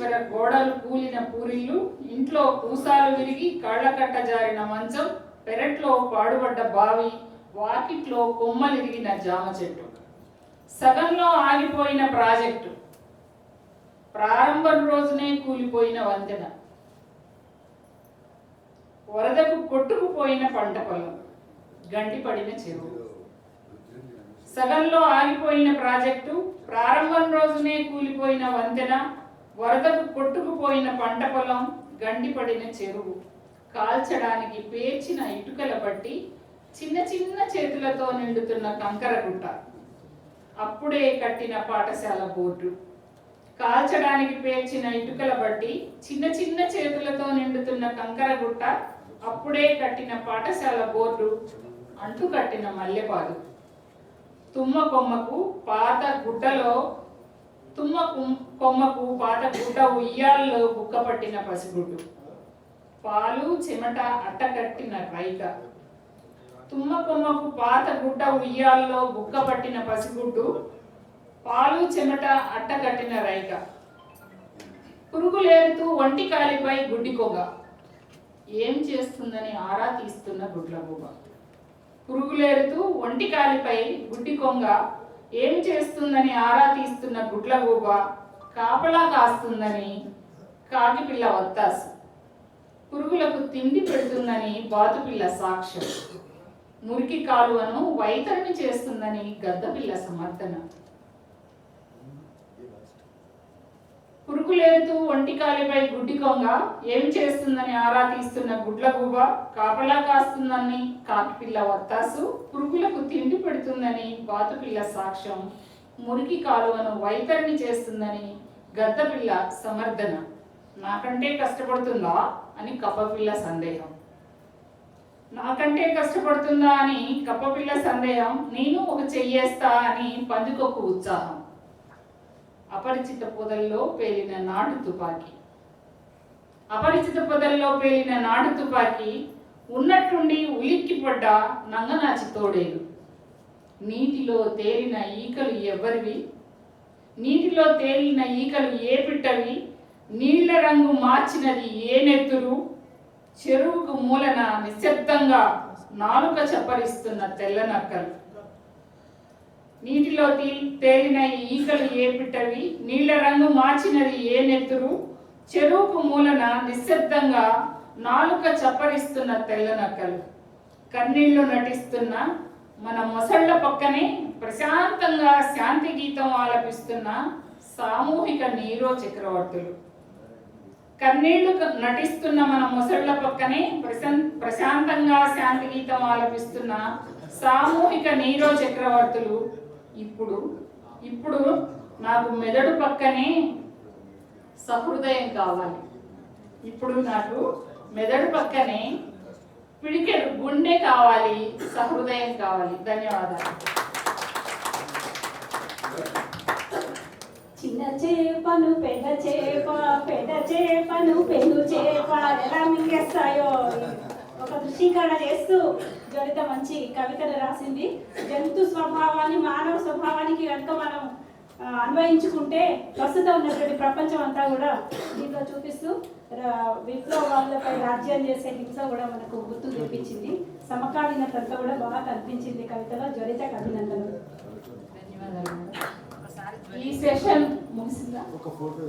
చివర గోడలు కూలిన పూరిళ్ళు ఇంట్లో పూసాలు విరిగి కళ్ళకట్ట జారిన మంచం పెరట్లో పాడుబడ్డ బావి వాకిట్లో కొమ్మలిరిగిన జామ చెట్టు. సగంలో ఆగిపోయిన ప్రాజెక్టు. ప్రారంభం రోజునే కూలిపోయిన వంతెన. వరదకు కొట్టుకుపోయిన పంట పొలం. గంటిపడిన చెరువు. సగంలో ఆగిపోయిన ప్రాజెక్టు ప్రారంభం రోజునే కూలిపోయిన వంతెన వరదకు కొట్టుకుపోయిన పంట పొలం గండిపడిన చెరువు. కాల్చడానికి పేర్చిన ఇటుకల బట్టి చిన్న చిన్న చేతులతో నిండుతున్న కంకర గుట్ట. అప్పుడే కట్టిన పాఠశాల బోర్డు. కాల్చడానికి పేర్చిన ఇటుకల బట్టి చిన్న చిన్న చేతులతో నిండుతున్న కంకర గుట్ట అప్పుడే కట్టిన పాఠశాల బోర్డు అంటు కట్టిన మల్లెపాదు. తుమ్మ కొమ్మకు పాత గుడ్డలో తుమ్మకుం కొమ్మకు పాత గుడ్డ ఉయ్యాల్లో బుక్క పట్టిన పసిగుడ్డు. పాలు చెమట అట్టకట్టిన రైక. తుమ్మ కొమ్మకు పాత గుడ్డ ఉయ్యాల్లో బుక్క పట్టిన పసిగుడ్డు. పాలు చెమట అట్టకట్టిన రైక. పురుగులేరుతూ ఒంటి కాలిపై గుడ్డికొగ ఏం చేస్తుందని ఆరా తీస్తున్న గుడ్ల బువ్వ పురుగులేరుతూ ఒంటి కాలిపై గుడ్డి కొంగ. ఏం చేస్తుందని ఆరా తీస్తున్న గుడ్ల గూబ కాపలా కాస్తుందని కాకిపిల్ల వత్తాసు. పురుగులకు తిండి పెడుతుందని బాతుపిల్ల సాక్ష్యం. మురికి కాలువను వైతరిని చేస్తుందని గద్దపిల్ల సమర్థన. పురుగులేరుతూ ఒంటి కాలిపై గుడ్డి కొంగ ఏం చేస్తుందని ఆరా తీస్తున్న గుడ్ల కాపలా కాస్తుందని కాకిపిల్ల వత్తాసు. పురుగులకు తిండి బాతుపిల్ల సాక్ష్యం. మురికి కాలువను వైతరిని చేస్తుందని గద్దపిల్ల సమర్థన. నాకంటే కష్టపడుతుందా అని కప్పపిల్ల సందేహం. నాకంటే కష్టపడుతుందా అని కప్పపిల్ల సందేహం నేను ఒక చెయ్యేస్తా అని పందుకొక్కు ఉత్సాహం. అపరిచిత పొదల్లో పేలిన నాటు తుపాకీ. అపరిచిత పొదల్లో పేలిన నాటు తుపాకీ ఉన్నట్టుండి ఉలిక్కిపడ్డ నంగనాచి తోడేలు. నీటిలో తేలిన ఈకలు ఎవరివి? నీటిలో తేలిన ఈకలు ఏ పిట్టవి? నీళ్ళ రంగు మార్చినది ఏ నెత్తురు? చెరువుకు మూలన నిశ్శబ్దంగా నాలుక చప్పరిస్తున్న తెల్ల నక్కలు. నీటిలో తేలిన ఈకలు ఏ పిట్టవి? నీళ్ళ రంగు మార్చినది ఏ నెత్తురు? చెరువుకు మూలన నిశ్శబ్దంగా నాలుక చప్పరిస్తున్న తెల్ల నక్కలు. కన్నీళ్ళు నటిస్తున్న మన మొసళ్ళ పక్కనే ప్రశాంతంగా శాంతి గీతం ఆలపిస్తున్న సామూహిక నీరో చక్రవర్తులు. కన్నీళ్ళు నటిస్తున్న మన ముసళ్ళ పక్కనే ప్రశాం- ప్రశాంతంగా శాంతి గీతం ఆలపిస్తున్న సామూహిక నీరో చక్రవర్తులు ఇప్పుడు ఇప్పుడు నాకు మెదడు పక్కనే సహృదయం కావాలి. ఇప్పుడు నాకు మెదడు పక్కనే పిడికెడు గుండె కావాలి సహృదయం కావాలి. ధన్యవాదాలు. చిన్న చేపను పెద్ద చేప పెద్ద చేపను పెను చేప ఎలా మింగేస్తాయో. ఒక దృష్టికరణ చేస్తూ జడిత మంచి కవితను రాసింది. జంతు స్వభావాన్ని మానవ స్వభావానికి కనుక మనం అన్వయించుకుంటే ప్రస్తుతం ఉన్నటువంటి ప్రపంచం అంతా కూడా దీంట్లో చూపిస్తూ రా- విప్లవాలపై రాజ్యం చేసే హింస కూడా మనకు గుర్తు తెప్పించింది సమకాలీనత అంతా కూడా బాగా కనిపించింది కవితలో. జ్వరిత అభినందనలు ధన్యవాదాలు. ఈ సెషన్ ముగిసిందా? ఒక ఫోటో